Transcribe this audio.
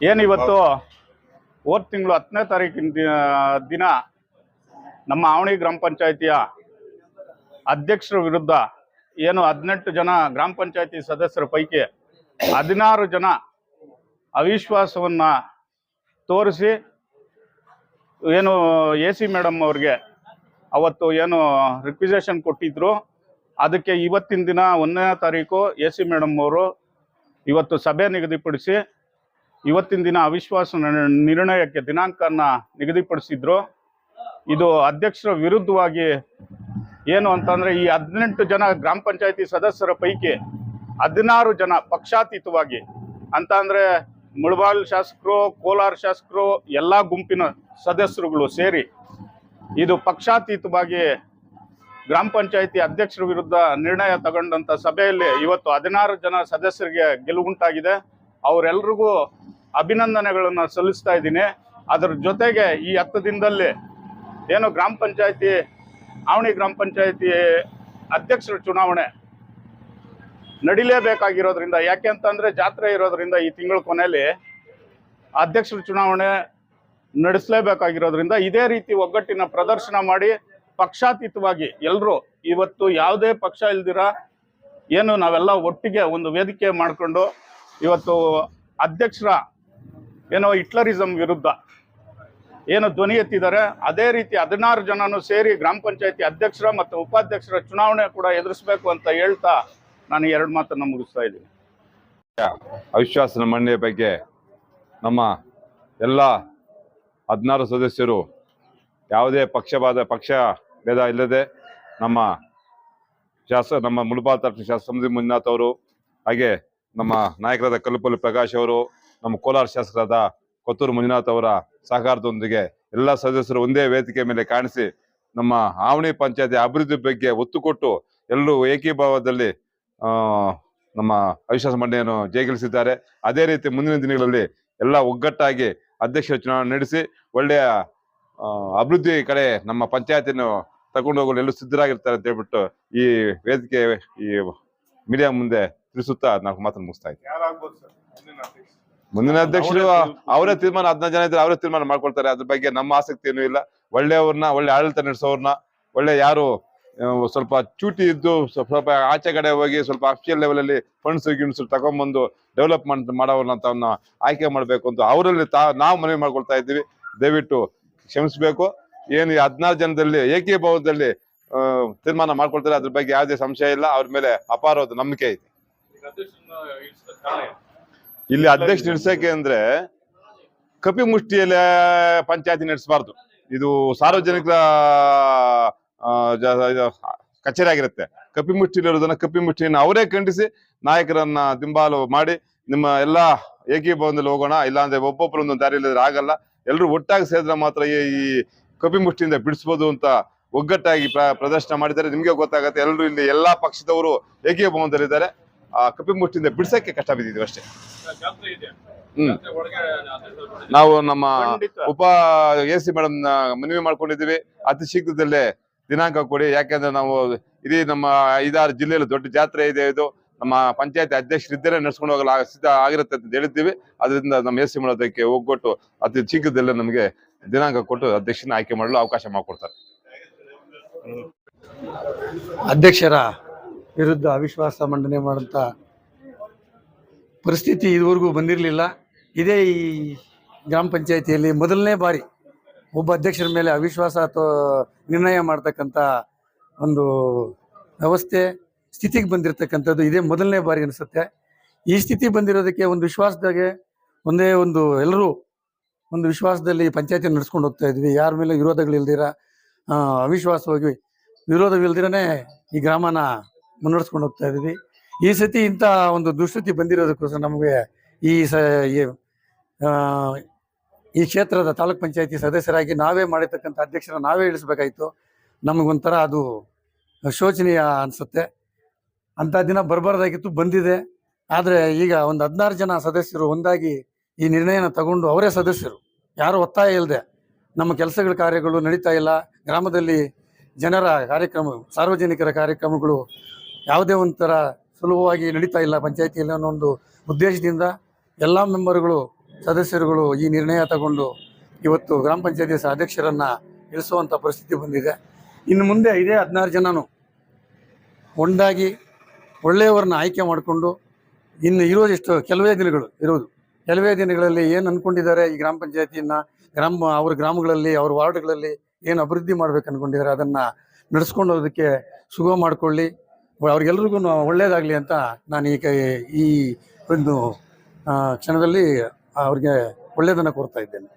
ಏನಿವತ್ತು ಹೋದ. ತಿಂಗಳು ಹತ್ತನೇ ತಾರೀಕಿನ ದಿನ ನಮ್ಮ ಆವಣಿ ಗ್ರಾಮ ಪಂಚಾಯಿತಿಯ ಅಧ್ಯಕ್ಷರ ವಿರುದ್ಧ ಏನು ಹದಿನೆಂಟು ಜನ ಗ್ರಾಮ ಪಂಚಾಯತಿ ಸದಸ್ಯರ ಪೈಕಿ ಹದಿನಾರು ಜನ ಅವಿಶ್ವಾಸವನ್ನ ತೋರಿಸಿ ಏನು ಎ ಸಿ ಮೇಡಮ್ ಅವ್ರಿಗೆ ಅವತ್ತು ಏನು ರಿಕ್ವಿಸೇಷನ್ ಕೊಟ್ಟಿದ್ರು. ಅದಕ್ಕೆ ಇವತ್ತಿನ ದಿನ ಒಂದನೇ ತಾರೀಕು ಎ ಸಿ ಮೇಡಮ್ ಅವರು ಇವತ್ತು ಸಭೆ ನಿಗದಿಪಡಿಸಿ ಇವತ್ತಿನ ದಿನ ಅವಿಶ್ವಾಸ ನಿರ್ಣಯಕ್ಕೆ ದಿನಾಂಕನ ನಿಗದಿಪಡಿಸಿದ್ರು. ಇದು ಅಧ್ಯಕ್ಷರ ವಿರುದ್ಧವಾಗಿ ಏನು ಅಂತಂದರೆ ಈ ಹದಿನೆಂಟು ಜನ ಗ್ರಾಮ ಪಂಚಾಯತಿ ಸದಸ್ಯರ ಪೈಕಿ ಹದಿನಾರು ಜನ ಪಕ್ಷಾತೀತವಾಗಿ ಅಂತ ಅಂದರೆ ಮುಳಬಾಲ್ ಶಾಸಕರು, ಕೋಲಾರ ಶಾಸಕರು, ಎಲ್ಲಾ ಗುಂಪಿನ ಸದಸ್ಯರುಗಳು ಸೇರಿ ಇದು ಪಕ್ಷಾತೀತವಾಗಿ ಗ್ರಾಮ ಪಂಚಾಯತಿ ಅಧ್ಯಕ್ಷರ ವಿರುದ್ಧ ನಿರ್ಣಯ ತಗೊಂಡಂತ ಸಭೆಯಲ್ಲಿ ಇವತ್ತು ಹದಿನಾರು ಜನ ಸದಸ್ಯರಿಗೆ ಗೆಲುವುಂಟಾಗಿದೆ ಅವರೆಲ್ರಿಗೂ ಅಭಿನಂದನೆಗಳನ್ನು ಸಲ್ಲಿಸ್ತಾ ಇದ್ದೀನಿ. ಅದರ ಜೊತೆಗೆ ಈ ಹತ್ತು ದಿನದಲ್ಲಿ ಏನು ಗ್ರಾಮ ಪಂಚಾಯತಿ, ಆವಣಿ ಗ್ರಾಮ ಪಂಚಾಯತಿ ಅಧ್ಯಕ್ಷರ ಚುನಾವಣೆ ನಡಿಲೇಬೇಕಾಗಿರೋದ್ರಿಂದ, ಯಾಕೆ ಅಂತಂದರೆ ಜಾತ್ರೆ ಇರೋದ್ರಿಂದ ಈ ತಿಂಗಳ ಕೊನೆಯಲ್ಲಿ ಅಧ್ಯಕ್ಷರ ಚುನಾವಣೆ ನಡೆಸಲೇಬೇಕಾಗಿರೋದ್ರಿಂದ ಇದೇ ರೀತಿ ಒಗ್ಗಟ್ಟಿನ ಪ್ರದರ್ಶನ ಮಾಡಿ ಪಕ್ಷಾತೀತವಾಗಿ ಎಲ್ಲರೂ ಇವತ್ತು ಯಾವುದೇ ಪಕ್ಷ ಇಲ್ದಿರ ಏನು ನಾವೆಲ್ಲ ಒಟ್ಟಿಗೆ ಒಂದು ವೇದಿಕೆ ಮಾಡಿಕೊಂಡು ಇವತ್ತು ಅಧ್ಯಕ್ಷರ ಏನೋ ಹಿಟ್ಲರಿಸಂ ವಿರುದ್ಧ ಏನು ಧ್ವನಿ ಎತ್ತಿದ್ದಾರೆ. ಅದೇ ರೀತಿ ಹದಿನಾರು ಜನನು ಸೇರಿ ಗ್ರಾಮ ಪಂಚಾಯತಿ ಅಧ್ಯಕ್ಷರ ಮತ್ತು ಉಪಾಧ್ಯಕ್ಷರ ಚುನಾವಣೆ ಕೂಡ ಎದುರಿಸಬೇಕು ಅಂತ ಹೇಳ್ತಾ ನಾನು ಎರಡು ಮಾತನ್ನು ಮುಗಿಸ್ತಾ ಇದ್ದೀನಿ. ಅವಿಶ್ವಾಸ ಮಂಡನೆ ಬಗ್ಗೆ ನಮ್ಮ ಎಲ್ಲ ಹದಿನಾರು ಸದಸ್ಯರು ಯಾವುದೇ ಪಕ್ಷವಾದ ಪಕ್ಷ ಭೇದ ಇಲ್ಲದೆ ನಮ್ಮ ಶಾಸ ನಮ್ಮ ಮುಳಬಾಲ್ ತಾಲೂಕಿನ ಶಾಸಕ ಸಮೃದ್ಧಿ ಮಂಜುನಾಥ್ ಅವರು ಹಾಗೆ ನಮ್ಮ ನಾಯಕರಾದ ಕಲ್ಲುಪಲ್ಲಿ ಪ್ರಕಾಶ್ ಅವರು ನಮ್ಮ ಕೋಲಾರ ಶಾಸಕರಾದ ಕೊತ್ತೂರು ಮಂಜುನಾಥ್ ಅವರ ಸಹಕಾರದೊಂದಿಗೆ ಎಲ್ಲ ಸದಸ್ಯರು ಒಂದೇ ವೇದಿಕೆ ಮೇಲೆ ಕಾಣಿಸಿ ನಮ್ಮ ಆವಣಿ ಪಂಚಾಯತಿ ಅಭಿವೃದ್ಧಿ ಬಗ್ಗೆ ಒತ್ತು ಕೊಟ್ಟು ಎಲ್ಲರೂ ಏಕೀಭಾವದಲ್ಲಿ ನಮ್ಮ ಅವಿಶ್ವಾಸ ಮಂಡನೆಯನ್ನು ಜಯಗಳಿಸಿದ್ದಾರೆ. ಅದೇ ರೀತಿ ಮುಂದಿನ ದಿನಗಳಲ್ಲಿ ಎಲ್ಲ ಒಗ್ಗಟ್ಟಾಗಿ ಅಧ್ಯಕ್ಷ ಚುನಾವಣೆ ನಡೆಸಿ ಒಳ್ಳೆಯ ಅಭಿವೃದ್ಧಿ ಕಡೆ ನಮ್ಮ ಪಂಚಾಯತಿಯನ್ನು ತಗೊಂಡು ಹೋಗಲು ಎಲ್ಲರೂ ಸಿದ್ಧರಾಗಿರ್ತಾರೆ ಅಂತ ಹೇಳ್ಬಿಟ್ಟು ಈ ವೇದಿಕೆ, ಈ ಮೀಡಿಯಾ ಮುಂದೆ ತಿಳಿಸುತ್ತಾ ನಾವು ಮಾತನ್ನು ಮುಗಿಸ್ತಾ ಇದ್ದೀವಿ ಮುಂದಿನ ಅಧ್ಯಕ್ಷರು ಅವರೇ ತೀರ್ಮಾನ ಹದಿನೈದು ಜನ ಇದ್ರೆ ಅವರೇ ತೀರ್ಮಾನ ಮಾಡ್ಕೊಳ್ತಾರೆ. ಅದ್ರ ಬಗ್ಗೆ ನಮ್ಮ ಆಸಕ್ತಿ ಏನು ಇಲ್ಲ ಒಳ್ಳೆಯವ್ರನ್ನ ಒಳ್ಳೆ ಆಡಳಿತ ನಡೆಸೋರ್ನ ಒಳ್ಳೆ ಯಾರು ಸ್ವಲ್ಪ ಚೂಟಿ ಇದ್ದು ಸ್ವಲ್ಪ ಸ್ವಲ್ಪ ಆಚೆ ಕಡೆ ಹೋಗಿ ಸ್ವಲ್ಪ ಅಫಿಷಿಯಲ್ ಲೆವೆಲ್ ಅಲ್ಲಿ ಫಂಡ್ಸ್ ಗಿಂಡ್ಸ್ ತಗೊಂಡ್ಬಂದು ಡೆವಲಪ್ಮೆಂಟ್ ಮಾಡೋರ್ನ ತನ್ನ ಆಯ್ಕೆ ಮಾಡ್ಬೇಕು ಅಂತ ಅವರಲ್ಲಿ ತಾ ನಾವು ಮನವಿ ಮಾಡ್ಕೊಳ್ತಾ ಇದ್ದೀವಿ. ದಯವಿಟ್ಟು ಕ್ಷಮಿಸ್ಬೇಕು. ಏನು ಈ ಹದಿನಾರು ಜನದಲ್ಲಿ ಏಕೀಭಾವದಲ್ಲಿ ತೀರ್ಮಾನ ಮಾಡ್ಕೊಳ್ತಾರೆ. ಅದ್ರ ಬಗ್ಗೆ ಯಾವುದೇ ಸಂಶಯ ಇಲ್ಲ. ಅವ್ರ ಮೇಲೆ ಅಪಾರವಾದ ನಂಬಿಕೆ ಐತಿ ಇಲ್ಲಿ ಅಧ್ಯಕ್ಷ ನಡೆಸಕ್ಕೆ ಅಂದ್ರೆ ಕಪಿ ಮುಷ್ಟಿಯಲ್ಲಿ ಪಂಚಾಯತಿ ನಡೆಸಬಾರ್ದು. ಇದು ಸಾರ್ವಜನಿಕರ ಕಚೇರಿ ಆಗಿರುತ್ತೆ. ಕಪಿ ಮುಷ್ಟಿಲಿರೋದನ್ನ ಕಪಿ ಮುಷ್ಟಿಯನ್ನು ಅವರೇ ಖಂಡಿಸಿ ನಾಯಕರನ್ನ ದಿಂಬಾಲು ಮಾಡಿ ನಿಮ್ಮ ಎಲ್ಲಾ ಏಕೀಭವನದಲ್ಲಿ ಹೋಗೋಣ ಇಲ್ಲಾಂದ್ರೆ ಒಬ್ಬೊಬ್ಬರು ಒಂದೊಂದು ಇಲ್ಲದ್ರೆ ಆಗಲ್ಲ. ಎಲ್ಲರೂ ಒಟ್ಟಾಗಿ ಸೇರಿದ್ರೆ ಮಾತ್ರ ಈ ಕಪಿ ಮುಷ್ಟಿಯಿಂದ ಬಿಡಿಸ್ಬೋದು ಅಂತ ಒಗ್ಗಟ್ಟಾಗಿ ಪ್ರ- ಪ್ರದರ್ಶನ ಮಾಡಿದ್ದಾರೆ. ನಿಮಗೆ ಗೊತ್ತಾಗತ್ತೆ ಎಲ್ಲರೂ ಇಲ್ಲಿ ಎಲ್ಲಾ ಪಕ್ಷದವರು ಏಕೀಭವನದಲ್ಲಿದ್ದಾರೆ ಆ ಕಪಿ ಮುಷ್ಟಿಯಿಂದ ಬಿಡ್ಸಕ್ಕೆ ಕಷ್ಟ ಬಿದ್ದಿದ್ವಿ ಅಷ್ಟೇ. ಹ್ಮ್. ನಾವು ನಮ್ಮ ಉಪ ಎ ಸಿ ಮೇಡಮ್ ಮನವಿ ಮಾಡ್ಕೊಂಡಿದ್ದೀವಿ. ಅತಿ ಶೀಘ್ರದಲ್ಲೇ ದಿನಾಂಕ ಕೊಡಿ. ಯಾಕೆಂದ್ರೆ ನಾವು ಇಡೀ ನಮ್ಮ ಐದಾರು ಜಿಲ್ಲೆಯಲ್ಲಿ ದೊಡ್ಡ ಜಾತ್ರೆ ಇದೆ ಇದು. ನಮ್ಮ ಪಂಚಾಯತ್ ಅಧ್ಯಕ್ಷರಿದ್ದರೆ ನಡೆಸ್ಕೊಂಡು ಹೋಗಲು ಸಿದ್ಧ ಆಗಿರುತ್ತೆ ಅಂತ ಹೇಳಿದ್ದೀವಿ. ಅದರಿಂದ ನಮ್ಮ ಎ ಸಿ ಮಾಡೋದಕ್ಕೆ ಹೋಗ್ಕೊಟ್ಟು ಅತಿ ಶೀಘ್ರದಲ್ಲೇ ನಮಗೆ ದಿನಾಂಕ ಕೊಟ್ಟು ಅಧ್ಯಕ್ಷನ ಆಯ್ಕೆ ಮಾಡಲು ಅವಕಾಶ ಮಾಡಿಕೊಡ್ತಾರೆ. ಅಧ್ಯಕ್ಷರ ವಿರುದ್ಧ ಅವಿಶ್ವಾಸ ಮಂಡನೆ ಮಾಡೋಂಥ ಪರಿಸ್ಥಿತಿ ಇದುವರೆಗೂ ಬಂದಿರಲಿಲ್ಲ. ಇದೇ ಈ ಗ್ರಾಮ ಪಂಚಾಯಿತಿಯಲ್ಲಿ ಮೊದಲನೇ ಬಾರಿ ಒಬ್ಬ ಅಧ್ಯಕ್ಷರ ಮೇಲೆ ಅವಿಶ್ವಾಸ ಅಥವಾ ನಿರ್ಣಯ ಮಾಡ್ತಕ್ಕಂಥ ಒಂದು ವ್ಯವಸ್ಥೆ ಸ್ಥಿತಿಗೆ ಬಂದಿರತಕ್ಕಂಥದ್ದು ಇದೇ ಮೊದಲನೇ ಬಾರಿ ಅನಿಸುತ್ತೆ. ಈ ಸ್ಥಿತಿ ಬಂದಿರೋದಕ್ಕೆ ಒಂದು ವಿಶ್ವಾಸದಾಗೆ ಒಂದೇ ಒಂದು ಎಲ್ಲರೂ ಒಂದು ವಿಶ್ವಾಸದಲ್ಲಿ ಪಂಚಾಯತಿ ನಡೆಸ್ಕೊಂಡು ಹೋಗ್ತಾ ಇದ್ವಿ. ಯಾರ ಮೇಲೆ ವಿರೋಧಗಳಿಲ್ದಿರ ಅವಿಶ್ವಾಸವಾಗಿ ವಿರೋಧವಿಲ್ದಿರನೇ ಈ ಗ್ರಾಮನ ಮುನ್ನಡೆಸ್ಕೊಂಡು ಹೋಗ್ತಾ ಇದ್ವಿ ಈ ಸತಿ ಇಂಥ ಒಂದು ದುಸ್ಥಿತಿ ಬಂದಿರೋದಕ್ಕೋಸ್ಕರ ನಮಗೆ ಈ ಸ ಈ, ಕ್ಷೇತ್ರದ ತಾಲೂಕ್ ಪಂಚಾಯತಿ ಸದಸ್ಯರಾಗಿ ನಾವೇ ಮಾಡಿರ್ತಕ್ಕಂಥ ಅಧ್ಯಕ್ಷರ ನಾವೇ ಇಳಿಸ್ಬೇಕಾಯ್ತು. ನಮಗೊಂಥರ ಅದು ಶೋಚನೀಯ ಅನಿಸುತ್ತೆ. ಅಂಥ ದಿನ ಬರಬಾರ್ದಾಗಿತ್ತು ಬಂದಿದೆ. ಆದರೆ ಈಗ ಒಂದು ಹದಿನಾರು ಜನ ಸದಸ್ಯರು ಒಂದಾಗಿ ಈ ನಿರ್ಣಯನ ತಗೊಂಡು ಅವರೇ ಸದಸ್ಯರು. ಯಾರು ಒತ್ತಾಯ ಇಲ್ಲದೆ ನಮ್ಮ ಕೆಲಸಗಳ ಕಾರ್ಯಗಳು ನಡೀತಾ ಇಲ್ಲ. ಗ್ರಾಮದಲ್ಲಿ ಜನರ ಕಾರ್ಯಕ್ರಮ ಸಾರ್ವಜನಿಕರ ಕಾರ್ಯಕ್ರಮಗಳು ಯಾವುದೇ ಒಂಥರ ಸುಲಭವಾಗಿ ನಡೀತಾ ಇಲ್ಲ ಪಂಚಾಯತಿಯಲ್ಲಿ ಅನ್ನೋ ಒಂದು ಉದ್ದೇಶದಿಂದ ಎಲ್ಲ ಮೆಂಬರ್ಗಳು, ಸದಸ್ಯರುಗಳು ಈ ನಿರ್ಣಯ ತಗೊಂಡು ಇವತ್ತು ಗ್ರಾಮ ಪಂಚಾಯತಿ ಅಧ್ಯಕ್ಷರನ್ನ ಇಳಿಸುವಂಥ ಪರಿಸ್ಥಿತಿ ಬಂದಿದೆ. ಇನ್ನು ಮುಂದೆ ಇದೇ ಹದಿನಾರು ಜನನು ಒಂದಾಗಿ ಒಳ್ಳೆಯವರನ್ನ ಆಯ್ಕೆ ಮಾಡಿಕೊಂಡು ಇನ್ನು ಇರೋದಿಷ್ಟು ಕೆಲವೇ ದಿನಗಳು ಇರೋದು. ಕೆಲವೇ ದಿನಗಳಲ್ಲಿ ಏನು ಅಂದ್ಕೊಂಡಿದ್ದಾರೆ ಈ ಗ್ರಾಮ ಪಂಚಾಯತಿಯನ್ನು? ಗ್ರಾಮ, ಅವ್ರ ಗ್ರಾಮಗಳಲ್ಲಿ, ಅವ್ರ ವಾರ್ಡ್ಗಳಲ್ಲಿ ಏನು ಅಭಿವೃದ್ಧಿ ಮಾಡ್ಬೇಕು ಅನ್ಕೊಂಡಿದ್ದಾರೆ? ಅದನ್ನು ನಡೆಸ್ಕೊಂಡು ಹೋಗೋದಕ್ಕೆ ಸುಗಮ ಮಾಡಿಕೊಳ್ಳಿ. ಅವ್ರಿಗೆಲ್ರಿಗೂ ಒಳ್ಳೇದಾಗಲಿ ಅಂತ ನಾನು ಈಗ ಈ ಒಂದು ಕ್ಷಣದಲ್ಲಿ ಅವ್ರಿಗೆ ಒಳ್ಳೆಯದನ್ನು ಕೋರ್ತಾ ಇದ್ದೇನೆ.